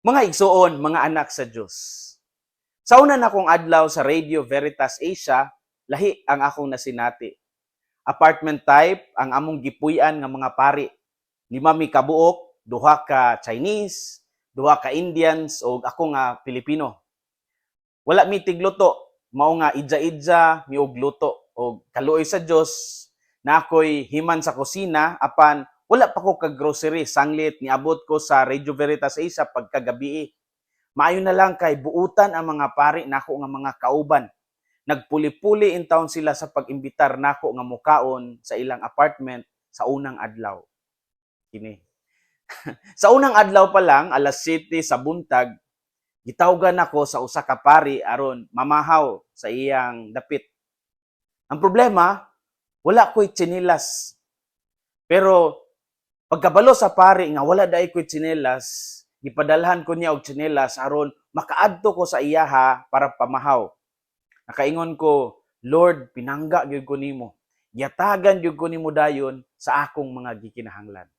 Mga igsoon, mga anak sa Diyos. Sa una na kong adlaw sa Radio Veritas Asia, lahi ang akong nasinati. Apartment type ang among gipuy-an nga mga pari. Lima mi kabuok, duha ka Chinese, duha ka Indians o ako nga Pilipino. Wala mi tigluto, mao nga idja-idja mi og o kaluoy sa Dios na ako'y himan sa kusina apan wala pa ko kag grocery sanglit niabot ko sa Radio Veritas Asia pagkagabi. Maayo na lang kay buutan ang mga pari nako nga mga kauban. Nagpuli-puli in town sila sa pag-imbitar nako nga mukaon sa ilang apartment sa unang adlaw. Kini. sa unang adlaw pa lang, alas 7 sa buntag, gitawgan ako sa usa ka pari aron mamahaw sa iyang dapit. Ang problema, wala ko'y tsinilas. Pero pagkabalo sa pari nga wala dai ko'y tsinelas, gipadalhan ko niya og tsinelas aron makaadto ko sa iyaha para pamahaw. Nakaingon ko, Lord, pinangga gyud ko nimo. Yatagan gyud ko nimo dayon sa akong mga gikinahanglan.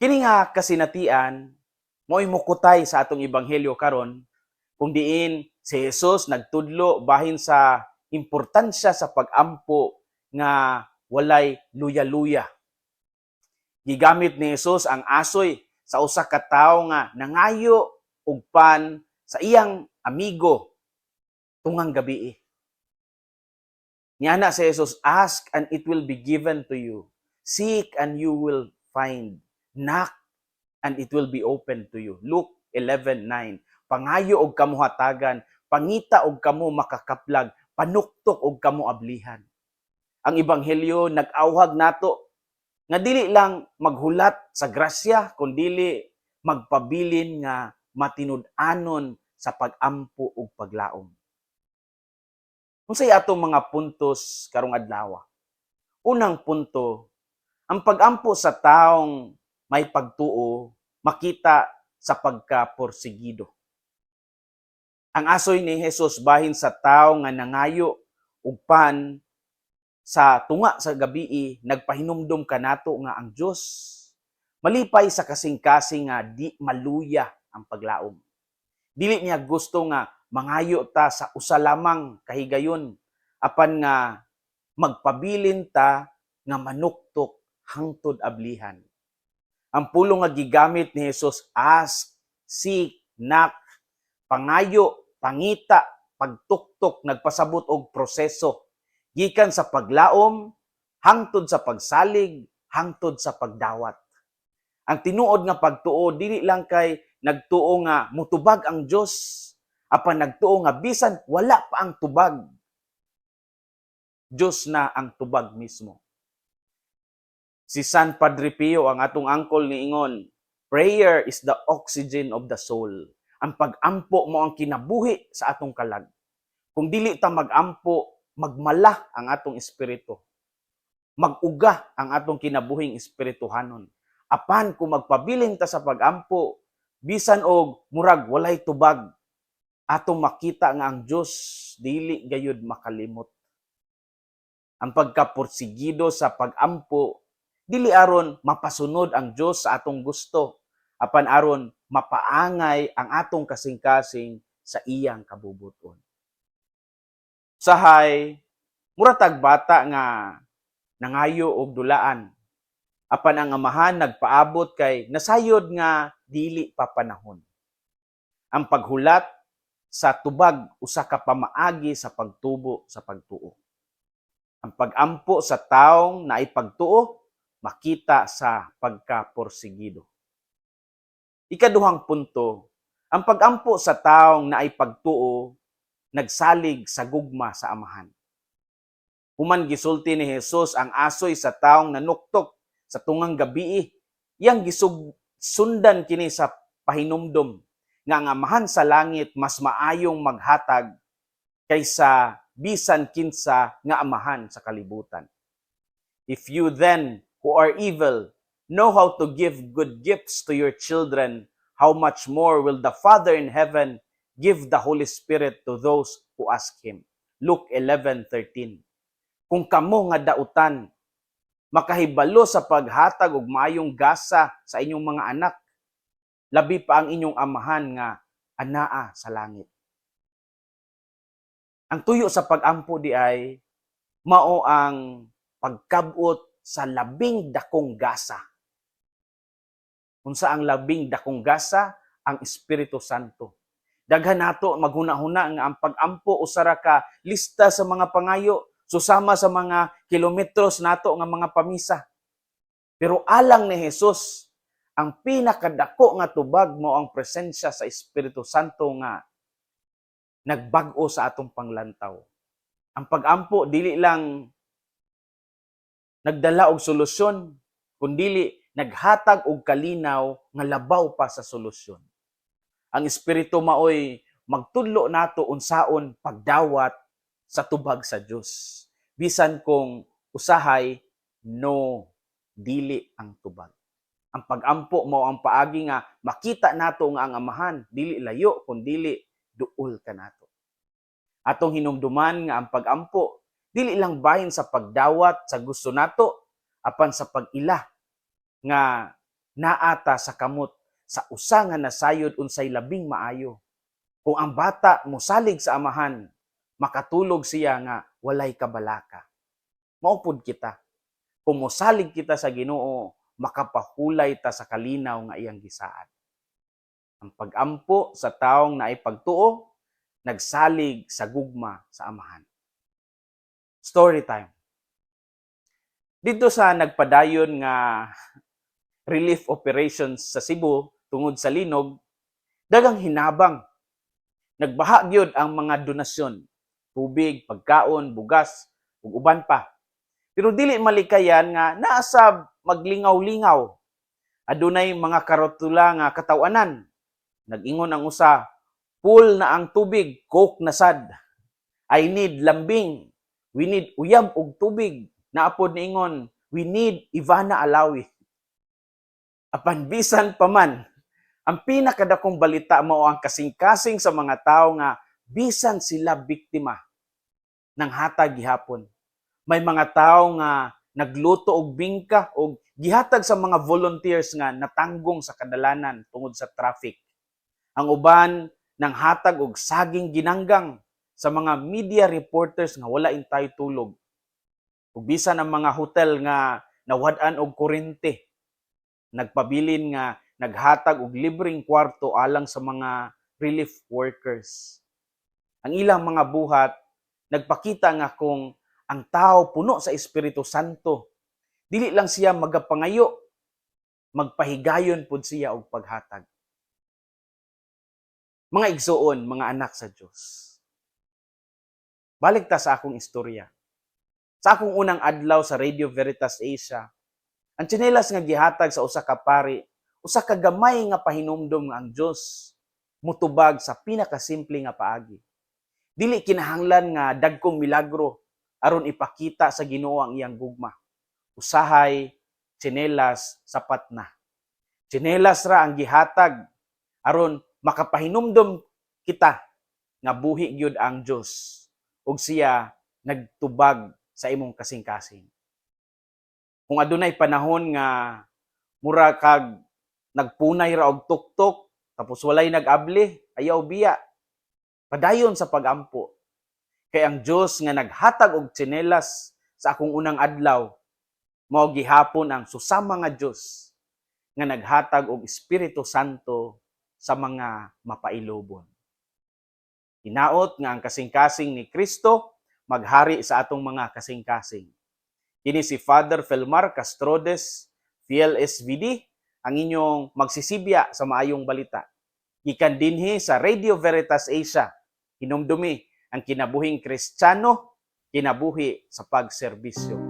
Kini nga kasinatian, mo'y mukutay sa atong ebanghelyo karon kung diin si Jesus nagtudlo bahin sa importansya sa pag-ampo nga walay luya-luya. Gigamit ni Jesus ang asoy sa usa ka tawo nga nangayo og pan sa iyang amigo tungang gabi. Niana si Jesus, ask and it will be given to you. Seek and you will find. Knock and it will be open to you. Luke 11:9. Pangayo og kamo hatagan, pangita og kamo makakaplag, panuktok og kamo ablihan. Ang ebanghelyo nag-awhag nato nga dili lang maghulat sa grasya kundili magpabilin nga matinud-anon sa pag-ampo ug paglaom. Unsay atong mga puntos karong adlaw? Unang punto, ang pag-ampo sa taong may pagtuo makita sa pagkaporsigido. Ang asoy ni Jesus bahin sa tao nga nangayo ug pan sa tunga sa gabii nagpahinumdom kanato nga ang Dios malipay sa kasing-kasing nga di maluya ang paglaom. Dili niya gusto nga mangayo ta sa usa lamang kahigayon apan nga magpabilin ta nga manuktok hangtod ablihan. Ang pulo nga gigamit ni Jesus ask, seek, knock, pangayo, pangita, pagtuktok, nagpasabot og proseso gikan sa paglaom hangtod sa pagsalig, hangtod sa pagdawat. Ang tinuod nga pagtuo dili lang kay nagtuo nga mutubag ang Dios apan nagtuo nga bisan wala pa ang tubag. Dios na ang tubag mismo. Si San Padre Pio ang atong angkol ni Ingon, prayer is the oxygen of the soul. Ang pag-ampo mo ang kinabuhi sa atong kalag. Kung dili ta mag-ampo, magmala ang atong espiritu. Maguga ang atong kinabuhing espirituhanon. Apan kung magpabilin ta sa pag-ampo, bisan og murag walay tubag, atong makita nga ang Dios dili gayud makalimot. Ang pagkapursigido sa pag-ampo dili aron mapasunod ang Dios sa atong gusto, apan aron mapaangay ang atong kasing-kasing sa iyang kabubuton. Sahay, muratag bata nga nangayo og dulaan. Apan ang amahan nagpaabot kay nasayod nga dili pa panahon. Ang paghulat sa tubag usa ka pamaagi sa pagtubo sa pagtuo. Ang pag-ampo sa taong naipagtuo makita sa pagkaporsigido. Ikaduhang punto, ang pag-ampo sa taong naipagtuo nagsalig sa gugma sa amahan. Human gisulti ni Jesus ang asoy sa taong nanuktok sa tungang gabi, iyang gisug sundan kini sa pahinumdom nga ang amahan sa langit mas maayong maghatag kaysa bisan kinsa nga amahan sa kalibutan. If you then who are evil know how to give good gifts to your children, how much more will the Father in heaven give the Holy Spirit to those who ask Him. Luke 11:13. Kung kamo nga dautan, makahibalo sa paghatag og maayong gasa sa inyong mga anak, labi pa ang inyong amahan nga anaa sa langit. Ang tuyo sa pagampo di ay mao ang pagkabot sa labing dakong gasa. Unsa ang labing dakong gasa? Ang Espiritu Santo. Daghan nato maghuna-huna nga ang pagampo usara ka lista sa mga pangayo susama sa mga kilometros nato nga mga pamisa. Pero alang ni Jesus, ang pinakadako nga tubag mo ang presensya sa Espiritu Santo nga nagbag-o sa atong panglantaw. Ang pagampo dili lang nagdala og solusyon, kundili naghatag og kalinaw nga labaw pa sa solusyon. Ang espiritu maoy magtudlo nato unsaon pagdawat sa tubag sa Dios. Bisan kung usahay no dili ang tubag. Ang pagampo mao ang paagi nga makita nato nga ang amahan dili layo kun dili duol ka nato. Atong hinumduman nga ang pagampo dili lang bahin sa pagdawat sa gusto nato apan sa pag-ila nga naata sa kamot sa usa nga nasayod unsay labing maayo. Kung ang bata mosalig sa amahan, makatulog siya nga walay kabalaka. Maupod kita. Kung mosalig kita sa Ginoo, makapahulay ta sa kalinaw nga iyang gisaad. Ang pagampo sa taong naay pagtuo, nagsalig sa gugma sa amahan. Story time. Dito sa nagpadayon nga relief operations sa Cebu tungod sa linog, dagang hinabang. Nagbaha gyud ang mga donasyon, tubig, pagkaon, bugas, ug uban pa. Pero dili malikayan nga naa sa maglingaw-lingaw. Adunay mga karotula nga katawanan. Nag-ingon ang usa, full na ang tubig, coke na sad. I need lambing. We need uyab og tubig. Naapod niingon, we need Ivana Alawi. Apan bisan pa man, ang pinakadakong balita mao ang kasing-kasing sa mga tao nga bisan sila biktima ng hatag gihapon. May mga tao nga nagluto og bingka og gihatag sa mga volunteers nga natanggong sa kadalanan tungod sa traffic. Ang uban nang hatag og saging ginanggang sa mga media reporters nga wala intay tulog. Ug bisan ang mga hotel nga nawad-an og kuryente nagpabilin nga naghatag og libreng kwarto alang sa mga relief workers. Ang ilang mga buhat nagpakita nga kung ang tao puno sa Espiritu Santo, dili lang siya magapangayo, magpahigayon pud siya og paghatag. Mga igsuon, mga anak sa Dios. Balik ta sa akong istorya. Sa akong unang adlaw sa Radio Veritas Asia, ang tsinelas nga gihatag sa usa ka pari, usa ka gamay nga pahinumdom ang Dios mutubag sa pinakasimple nga paagi. Dili kinahanglan nga dagkong milagro aron ipakita sa Ginoo ang iyang gugma. Usahay tsinelas sapat na. Tsinelas ra ang gihatag aron makapahinumdom kita nga buhi gyud ang Dios ug siya nagtubag sa imong kasing-kasing kung adunay panahon nga mura kag nagpunay ra og tuktok tapos walay nag-abli ayaw biya. Padayon sa pagampo. Kay ang Dios nga naghatag og tsinelas sa akong unang adlaw mao gihapon ang susama nga Dios nga naghatag og Espiritu Santo sa mga mapailobon. Hinaot nga ang kasing-kasing ni Kristo maghari sa atong mga kasing-kasing. Kini si Father Felmar Castrodes, PLSVD, ang inyong magsisibya sa maayong balita. Gikan dinhi sa Radio Veritas Asia, hinumdumi ang kinabuhing Kristiyano, kinabuhi sa pagserbisyo.